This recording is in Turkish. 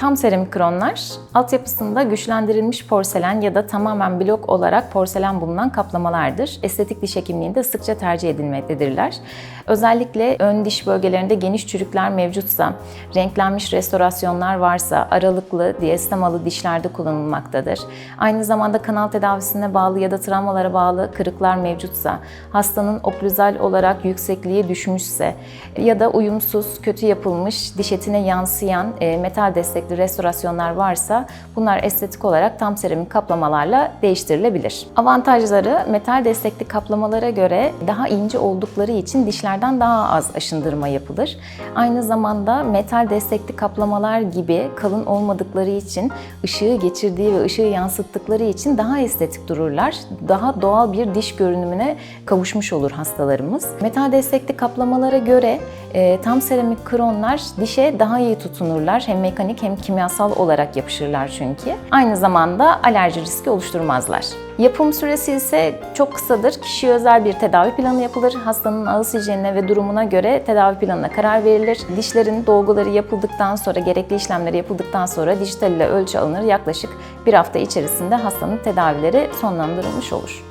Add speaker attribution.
Speaker 1: Tam seramik kronlar, altyapısında güçlendirilmiş porselen ya da tamamen blok olarak porselen bulunan kaplamalardır. Estetik diş hekimliğinde sıkça tercih edilmektedirler. Özellikle ön diş bölgelerinde geniş çürükler mevcutsa, renklenmiş restorasyonlar varsa, aralıklı, diastemalı dişlerde kullanılmaktadır. Aynı zamanda kanal tedavisine bağlı ya da travmalara bağlı kırıklar mevcutsa, hastanın oklüzal olarak yüksekliği düşmüşse ya da uyumsuz, kötü yapılmış, diş etine yansıyan e, metal destekli restorasyonlar varsa bunlar estetik olarak tam seramik kaplamalarla değiştirilebilir. Avantajları metal destekli kaplamalara göre daha ince oldukları için dişlerden daha az aşındırma yapılır. Aynı zamanda metal destekli kaplamalar gibi kalın olmadıkları için ışığı geçirdiği ve ışığı yansıttıkları için daha estetik dururlar. Daha doğal bir diş görünümüne kavuşmuş olur hastalarımız. Metal destekli kaplamalara göre e, tam seramik kronlar dişe daha iyi tutunurlar. Hem mekanik hem kimyasal olarak yapışırlar çünkü. Aynı zamanda alerji riski oluşturmazlar. Yapım süresi ise çok kısadır. Kişiye özel bir tedavi planı yapılır. Hastanın ağız hijyenine ve durumuna göre tedavi planına karar verilir. Dişlerin dolguları yapıldıktan sonra, gerekli işlemleri yapıldıktan sonra dijital ile ölçü alınır. Yaklaşık bir hafta içerisinde hastanın tedavileri sonlandırılmış olur.